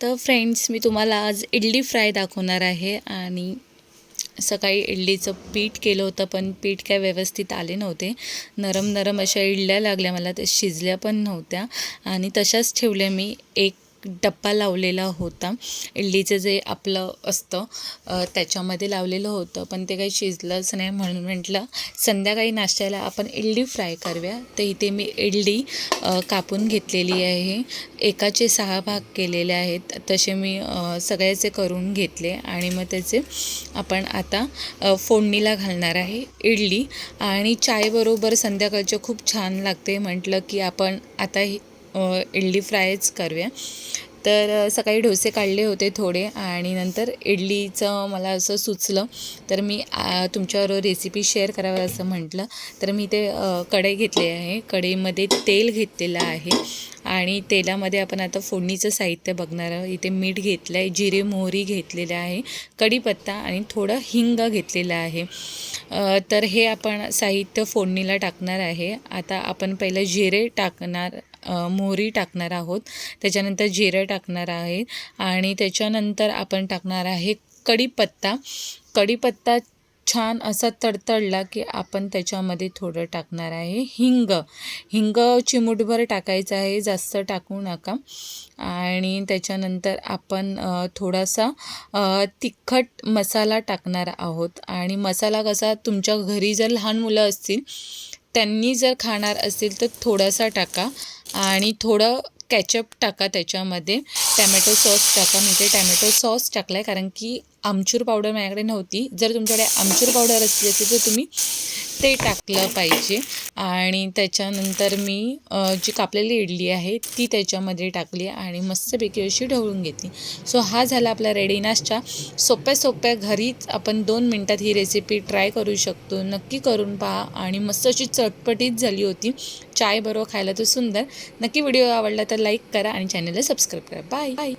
तर फ्रेंड्स मी तुम्हाला आज इडली फ्राय दाखवणार आहे. आणि सकाळी इडलीचं पीठ केलं होतं पण पीठ काय व्यवस्थित आले नव्हते. नरम नरम अशा इडल्या लागल्या मला त्या शिजल्या पण नव्हत्या. आणि तशाच ठेवल्या मी एक डब्बा लावलेला होता. इडलीचं जे आपलं असतं त्याच्यामध्ये लावलेलं होतं पण ते काही शिजलंच नाही म्हणून म्हटलं संध्याकाळी नाश्त्याला आपण इडली फ्राय करूया. तर इथे मी इडली कापून घेतलेली आहे. एकाचे सहा भाग केलेले आहेत. तसे मी सगळ्याचे करून घेतले आणि मग त्याचे आपण आता फोडणीला घालणार आहे इडली. आणि चायबरोबर संध्याकाळचं खूप छान लागते म्हटलं की आपण आता ही इडली फ्रायच करूया. तर सकाळी डोसे काढले होते थोडे आणि नंतर इडलीचं मला असं सुचलं. तर मी तुमच्याबरोबर रेसिपी शेअर करावं असं म्हटलं. तर मी ते कढई घेतली आहे. कढईमध्ये तेल घेतलेलं आहे आणि तेलामध्ये आपण आता फोडणीचं साहित्य बघणार आहोत. इथे मीठ घेतलं आहे जिरे मोहरी घेतलेलं आहे कढीपत्ता आणि थोडं हिंग घेतलेलं आहे. तर हे आपण साहित्य फोडणीला टाकणार आहे. आता आपण पहिलं जिरे टाकणार मोहरी टाकणार आहोत. त्याच्यानंतर जिरं टाकणार आहे. आणि त्याच्यानंतर आपण टाकणार आहे कढीपत्ता. कढीपत्ता छान असा तडतडला की आपण त्याच्यामध्ये थोडं टाकणार आहे हिंग. हिंग चिमूटभर टाकायचं आहे. जास्त टाकू नका. आणि त्याच्यानंतर आपण थोडासा तिखट मसाला टाकणार आहोत. आणि मसाला कसा तुमच्या घरी जर लहान मुलं असतील त्यांनी जर खाणार असेल तर थोडासा टाका आणि थोडं कॅचअप टाका त्याच्यामध्ये. टॅमॅटो सॉस टाका. मी ते टॅमॅटो सॉस टाकला आहे कारण की आमचूर पावडर माझ्याकडे नव्हती. जर तुमच्याकडे आमचूर पावडर असली असेल तर तुम्ही ते टाकलं पाहिजे. आणि त्याच्यानंतर मी जी कापलेली इडली आहे ती त्याच्यामध्ये टाकली आणि मस्तपैकी अशी ढवळून घेतली. सो हा झाला आपला रेडी नाश्ता सोप्या सोप्या घरीच आपण दोन मिनटात ही रेसिपी ट्राय करू शकतो. नक्की करून पहा आणि मस्त अशी चटपटीत झाली होती. चाय बरोबर खायला तर सुंदर. नक्की व्हिडिओ आवडला तर लाईक करा आणि चॅनलला सबस्क्राईब करा. Bye bye